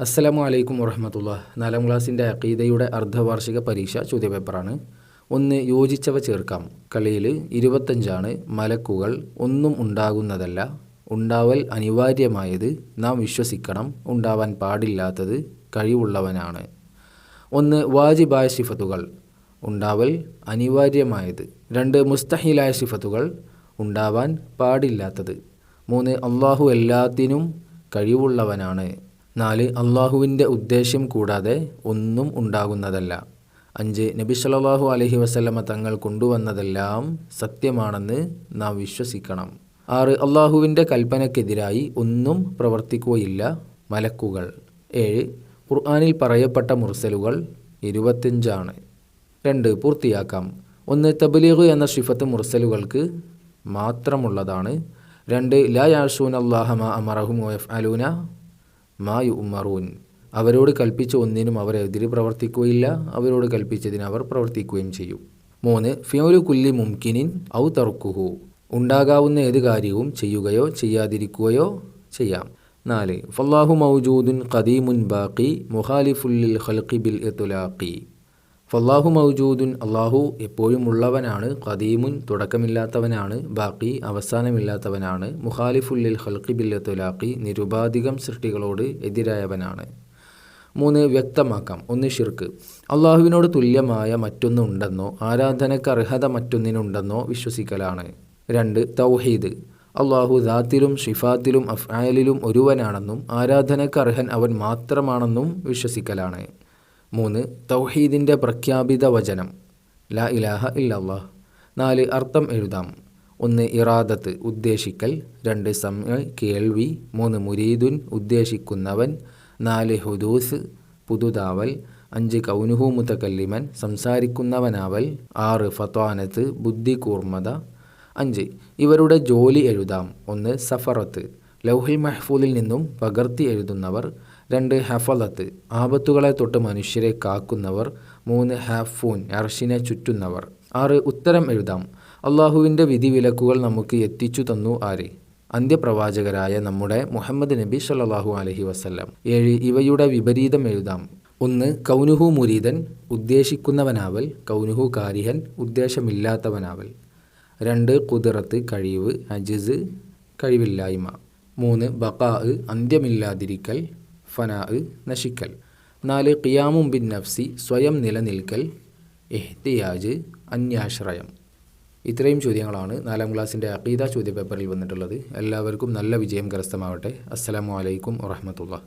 അസ്സലാമു അലൈക്കും വറഹമത്തുള്ള നാലാം ക്ലാസ്സിന്റെ അക്കീദയുടെ അർദ്ധവാർഷിക പരീക്ഷ ചോദ്യപേപ്പറാണ്. ഒന്ന് യോജിച്ചവ ചേർക്കാം. കളിയിൽ ഇരുപത്തഞ്ചാണ്. മലക്കുകൾ ഒന്നും ഉണ്ടാകുന്നതല്ല. ഉണ്ടാവൽ അനിവാര്യമായത് നാം വിശ്വസിക്കണം. ഉണ്ടാവാൻ പാടില്ലാത്തത് കഴിവുള്ളവനാണ്. ഒന്ന് വാജിബായ സിഫത്തുകൾ. ഉണ്ടാവൽ അനിവാര്യമായത്. രണ്ട് മുസ്തഹിലായ സിഫത്തുകൾ. ഉണ്ടാവാൻ പാടില്ലാത്തത്. മൂന്ന് അള്ളാഹു എല്ലാത്തിനും കഴിവുള്ളവനാണ്. നാല് അള്ളാഹുവിന്റെ ഉദ്ദേശ്യം കൂടാതെ ഒന്നും ഉണ്ടാകുന്നതല്ല. അഞ്ച് നബി സല്ലല്ലാഹു അലഹി വസല്ലമ തങ്ങൾ കൊണ്ടുവന്നതെല്ലാം സത്യമാണെന്ന് നാം വിശ്വസിക്കണം. ആറ് അള്ളാഹുവിന്റെ കൽപ്പനയ്ക്കെതിരായി ഒന്നും പ്രവർത്തിക്കുകയില്ല മലക്കുകൾ. ഏഴ് ഖുർആാനിൽ പറയപ്പെട്ട മുർസലുകൾ ഇരുപത്തഞ്ചാണ് രണ്ട് പൂർത്തിയാക്കാം. ഒന്ന് തബലീഹു എന്ന ഷിഫത്ത് മുർസലുകൾക്ക് മാത്രമുള്ളതാണ്. രണ്ട് ലാ യാഷൂൻ അള്ളാഹമ അമറഹു വഫ് അലൂന മാ യു ഉമ്മറൂൻ അവരോട് കൽപ്പിച്ച ഒന്നിനും അവർ എതിര് പ്രവർത്തിക്കുകയില്ല. അവരോട് കൽപ്പിച്ചതിന് അവർ പ്രവർത്തിക്കുകയും ചെയ്യും. മൂന്ന് ഫ്യോലു കുല്ലി മുംകിനിൻ ഔ തർക്കുഹു. ഉണ്ടാകാവുന്ന ഏത് കാര്യവും ചെയ്യുകയോ ചെയ്യാതിരിക്കുകയോ ചെയ്യാം. നാല് ഫല്ലാഹു മൗജൂദുൻ ഖദീമുൻ ബാക്കി മുഖാലിഫുല്ലിൽ ഖൽഖി ബിൽ ഇത്തുലാഖി ഫല്ലാഹു മൗജൂദുൻ അള്ളാഹു എപ്പോഴും ഉള്ളവനാണ് ഖദീമുൻ തുടക്കമില്ലാത്തവനാണ് ബാക്കി അവസാനമില്ലാത്തവനാണ് മുഖാലിഫുല്ലിൽ ഹൽക്കി ബില്ലത്തുലാക്കി നിരുപാധികം സൃഷ്ടികളോട് എതിരായവനാണ്. മൂന്ന് വ്യക്തമാക്കാം. ഒന്ന് ഷിർക്ക്. അള്ളാഹുവിനോട് തുല്യമായ മറ്റൊന്നുണ്ടെന്നോ ആരാധനയ്ക്ക് അർഹത മറ്റൊന്നിനുണ്ടെന്നോ വിശ്വസിക്കലാണ്. രണ്ട് തൗഹീദ്. അള്ളാഹു ദാത്തിലും ഷിഫാത്തിലും അഫ്ആലിലും ഒരുവനാണെന്നും ആരാധനയ്ക്ക് അർഹൻ അവൻ മാത്രമാണെന്നും വിശ്വസിക്കലാണ്. മൂന്ന് തൗഹീദിന്റെ പ്രഖ്യാപിത വചനം. ലാ ഇലാഹ ഇല്ലല്ലാഹ്. നാല് അർത്ഥം എഴുതാം. ഒന്ന് ഇറാദത്ത് ഉദ്ദേശിക്കൽ. രണ്ട് സമയ കേൾവി. മൂന്ന് മുരീദുൻ ഉദ്ദേശിക്കുന്നവൻ. നാല് ഹുദൂസ് പുതുതാവൽ. അഞ്ച് കൗനുഹു മുത്തക്കല്ലിമൻ സംസാരിക്കുന്നവനാവൽ. ആറ് ഫത്വാനത്ത് ബുദ്ധി കൂർമ്മത അഞ്ച് ഇവരുടെ ജോലി എഴുതാം. ഒന്ന് സഫറത്ത്. ലൗഹിൽ മെഹ്ഫൂലിൽ നിന്നും പകർത്തി എഴുതുന്നവർ. രണ്ട് ഹഫലത്ത് ആപത്തുകളെ തൊട്ട് മനുഷ്യരെ കാക്കുന്നവർ മൂന്ന് ഹാഫൂൻ അർഷിനെ ചുറ്റുന്നവർ. ആറ് ഉത്തരം എഴുതാം. അള്ളാഹുവിന്റെ വിധിവിലക്കുകൾ നമുക്ക് എത്തിച്ചു തന്നു ആര്? അന്ത്യപ്രവാചകരായ നമ്മുടെ മുഹമ്മദ് നബി സല്ലാഹു അലഹി വസ്ല്ലാം. ഏഴ് ഇവയുടെ വിപരീതം എഴുതാം. ഒന്ന് കൗനുഹു മുരീതൻ ഉദ്ദേശിക്കുന്നവനാവൽ കൗനുഹു കാരിഹൻ ഉദ്ദേശമില്ലാത്തവനാവൽ. രണ്ട് കുതിറത്ത് കഴിവ് അജിസ് കഴിവില്ലായ്മ. മൂന്ന് ബക്കാ അന്ത്യമില്ലാതിരിക്കൽ. ഫനാ നശിക്കൽ. നാല് ഖിയാമും ബിൻ നഫ്സി സ്വയം നിലനിൽക്കൽ എഹ്തിയാജ് അന്യാശ്രയം. ഇത്രയും ചോദ്യങ്ങളാണ് നാലാം ക്ലാസ്സിന്റെ അഖീദ ചോദ്യപേപ്പറിൽ വന്നിട്ടുള്ളത്. എല്ലാവർക്കും നല്ല വിജയം കരസ്ഥമാവട്ടെ. അസ്സലാമു അലൈക്കും വറഹമത്തുള്ള